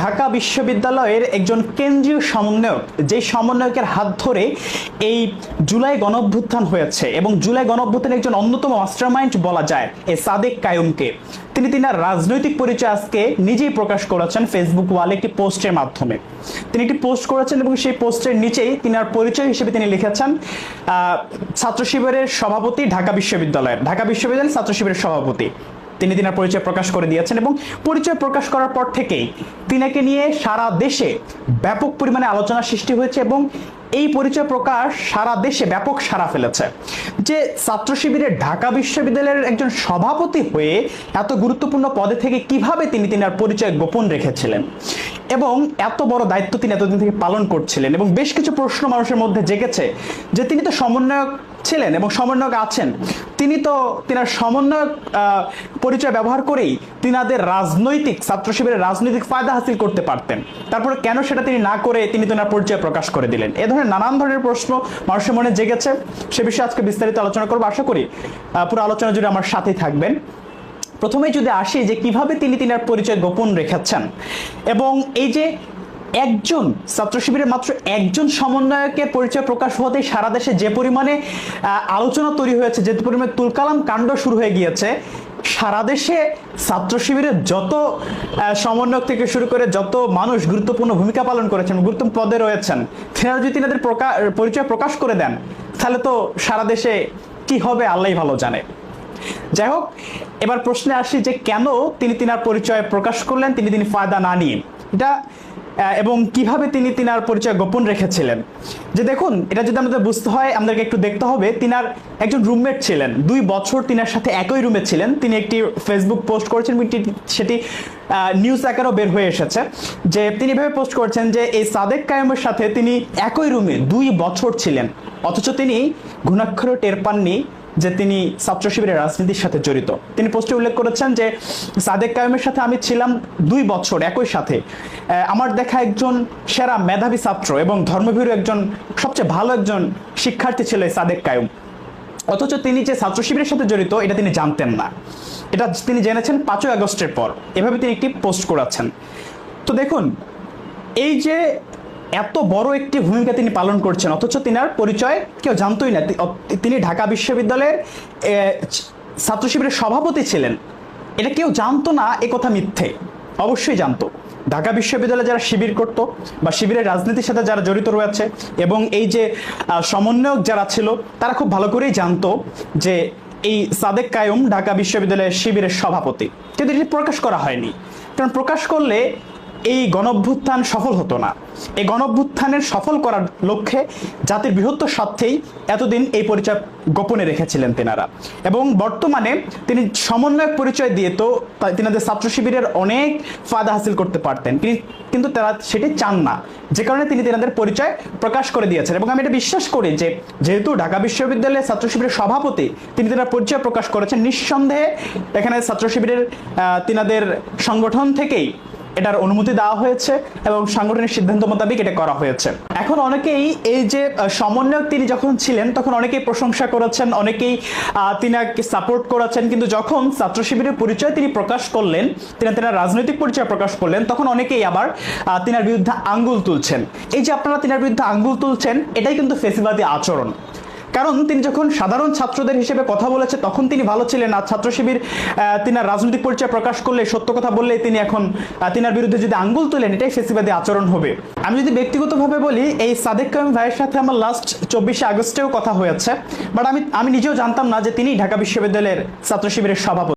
ঢাকা বিশ্ববিদ্যালয়ের একজন কেন্দ্রীয় সমন্বয়ক, যে সমন্বয়কের হাত ধরে এই জুলাই গণঅভ্যুত্থান হয়েছে এবং জুলাই গণঅভ্যুত্থানের একজন অন্যতম মাস্টারমাইন্ড বলা যায় এ সাদেক কায়ুমকে। তিনি তিনার রাজনৈতিক পরিচয় আজকে নিজেই প্রকাশ করেছেন ফেসবুক ওয়ালে একটি পোস্টের মাধ্যমে। তিনি একটি পোস্ট করেছেন এবং সেই পোস্টের নিচেই তিনার পরিচয় হিসেবে তিনি লিখেছেন ছাত্র শিবিরের সভাপতি ঢাকা বিশ্ববিদ্যালয়ের। ঢাকা বিশ্ববিদ্যালয়ের ছাত্র শিবিরের সভাপতি। তিনি তিনার পরিচয় প্রকাশ করে দিয়েছেন এবং পরিচয় প্রকাশ করার পর থেকেই তিনাকে নিয়ে সারা দেশে ব্যাপক পরিমাণে আলোচনা সৃষ্টি হয়েছে এবং এই পরিচয় প্রকাশ সারা দেশে ব্যাপক সারা ফেলেছে। যে ছাত্র শিবিরের ঢাকা বিশ্ববিদ্যালয়ের একজন সভাপতি হয়ে এত গুরুত্বপূর্ণ পদে থেকে কীভাবে তিনি তিনার পরিচয় গোপন রেখেছিলেন এবং এত বড় দায়িত্ব তিনি এতদিন থেকে পালন করছিলেন এবং বেশ কিছু প্রশ্ন মানুষের মধ্যে জেগেছে যে তিনি তো সমন্বয়ক ছিলেন এবং সমন্বয়ক আছেন। তিনি তো তিনার সমন্বয়ক পরিচয় ব্যবহার করেই তিনাদের রাজনৈতিক, ছাত্র শিবিরের রাজনৈতিক ফায়দা হাসিল করতে পারতেন। তারপরে কেন সেটা তিনি না করে তিনি তিনার পরিচয় প্রকাশ করে দিলেন? এ ধরনের নানান ধরনের প্রশ্ন মানুষের মনে জেগেছে। সে বিষয়ে আজকে বিস্তারিত আলোচনা করব। আশা করি পুরো আলোচনা জুড়ে আমার সাথেই থাকবেন। প্রথমে যদি আসি যে কীভাবে তিনি তিনার পরিচয় গোপন রেখেছেন এবং এই যে একজন ছাত্র শিবিরের মাত্র একজন সমন্বয়কের পরিচয় প্রকাশ হতেই সারা দেশে যে পরিমাণে আলোচনা তৈরি হয়েছে, যে পরিমাণে তুলকালাম কাণ্ড শুরু হয়ে গিয়েছে, সারা দেশে ছাত্র শিবিরের যত সমন্বয়ক থেকে শুরু করে যত মানুষ গুরুত্বপূর্ণ ভূমিকা পালন করেছেন, গুরুত্বপূর্ণ পদে রয়েছেন তেনারা যদি তিনাদের পরিচয় প্রকাশ করে দেন, তাহলে তো সারা দেশে কি হবে আল্লাহ ভালো জানে। যাই হোক, এবার প্রশ্নে আসি যে কেন তিনি তিনার পরিচয় প্রকাশ করলেন, তিনি তিনি ফায়দা না নিয়ে? এটা এবং কীভাবে তিনি তিনার পরিচয় গোপন রেখেছিলেন। যে দেখুন, এটা যদি আমাদের বুঝতে হয়, আমাদেরকে একটু দেখতে হবে, তিনার একজন রুমমেট ছিলেন। দুই বছর তিনার সাথে একই রুমে ছিলেন। তিনি একটি ফেসবুক পোস্ট করেছেন সেটি নিউজ আকারেও বের হয়ে এসেছে। যে তিনি এভাবে পোস্ট করছেন যে, এই সাদেক কায়েমের সাথে তিনি একই রুমে দুই বছর ছিলেন। অথচ তিনি ঘুণাক্ষরও টের পাননি। যে তিনি ছাত্র শিবিরের রাজনীতির সাথে জড়িত। তিনি পোস্টে উল্লেখ করেছেন যে, সাদেক কায়েমের সাথে আমি ছিলাম দুই বছর একই সাথে। আমার দেখা একজন সেরা মেধাবী ছাত্র এবং ধর্মভীরু একজন, সবচেয়ে ভালো একজন শিক্ষার্থী ছিল সাদেক কায়ুম। অথচ তিনি যে ছাত্র শিবিরের সাথে জড়িত, এটা তিনি জানতেন না। এটা তিনি জেনেছেন পাঁচই আগস্টের পর। এভাবে তিনি একটি পোস্ট করাচ্ছেন। তো দেখুন, এই যে এত বড় একটি ভূমিকা তিনি পালন করছেন, অথচ তিনার পরিচয় কেউ জানতোই না। তিনি ঢাকা বিশ্ববিদ্যালয়ের ছাত্র শিবিরের সভাপতি ছিলেন। এটা কেউ জানতো না, এ কথা মিথ্যে। অবশ্যই জানতো। ঢাকা বিশ্ববিদ্যালয়ে যারা শিবির করত বা শিবিরের রাজনীতির সাথে যারা জড়িত রয়েছে এবং এই যে সমন্বয়ক যারা ছিল, তারা খুব ভালো করেই জানতো যে এই সাদেক কায়ুম ঢাকা বিশ্ববিদ্যালয়ের শিবিরের সভাপতি। কিন্তু এটি প্রকাশ করা হয়নি। কারণ প্রকাশ করলে এই গণভ্যুত্থান সফল হতো না। এই গণভ্যুত্থানের সফল করার লক্ষ্যে জাতির বৃহত্তর স্বার্থেই এতদিন এই পরিচয় গোপনে রেখেছিলেন তেনারা। এবং বর্তমানে তিনি সমন্বয়ক পরিচয় দিয়ে তো তিনাদের ছাত্র শিবিরের অনেক ফায়দা হাসিল করতে পারতেন। কিন- কিন্তু তারা সেটি চান না। যে কারণে তিনি তেনাদের পরিচয় প্রকাশ করে দিয়েছেন। এবং আমি এটা বিশ্বাস করি যে যেহেতু ঢাকা বিশ্ববিদ্যালয়ের ছাত্র শিবিরের সভাপতি তিনি তেনার পরিচয় প্রকাশ করেছেন, নিঃসন্দেহে এখানে ছাত্র শিবিরের তিনাদের সংগঠন থেকেই এটার অনুমতি দেওয়া হয়েছে এবং সাংগঠনিক সিদ্ধান্ত মোতাবেক এটা করা হয়েছে। এখন অনেকেই এই যে সমন্বয়ক তিনি যখন ছিলেন, তখন অনেকেই প্রশংসা করেছেন, অনেকেই তিনাকে সাপোর্ট করেছেন, কিন্তু যখন ছাত্র শিবিরের পরিচয় তিনি প্রকাশ করলেন, তিনি তিনার রাজনৈতিক পরিচয় প্রকাশ করলেন, তখন অনেকেই আবার তিনার বিরুদ্ধে আঙ্গুল তুলছেন। এই যে আপনারা তিনার বিরুদ্ধে আঙ্গুল তুলছেন, এটাই কিন্তু ফেসিবাদী আচরণ। কারণ তিনি যখন সাধারণ ছাত্রদের হিসেবে কথা বলেছে, তখন তিনি ভালো ছিলেন আর ছাত্র শিবির তিনার রাজনৈতিক পরিচয় প্রকাশ করলে, সত্য কথা বললে তিনি এখন তিনার বিরুদ্ধে যদি আঙ্গুল তোলেন, এটাই ফেসিবাদী আচরণ হবে। আমি যদি ব্যক্তিগতভাবে বলি, এই সাদেক কায়ুম ভাইয়ের সাথে আমার লাস্ট চব্বিশে আগস্টেও কথা হয়েছে। বাট আমি আমি নিজেও জানতাম না যে তিনি ঢাকা বিশ্ববিদ্যালয়ের ছাত্র শিবিরের সভাপতি।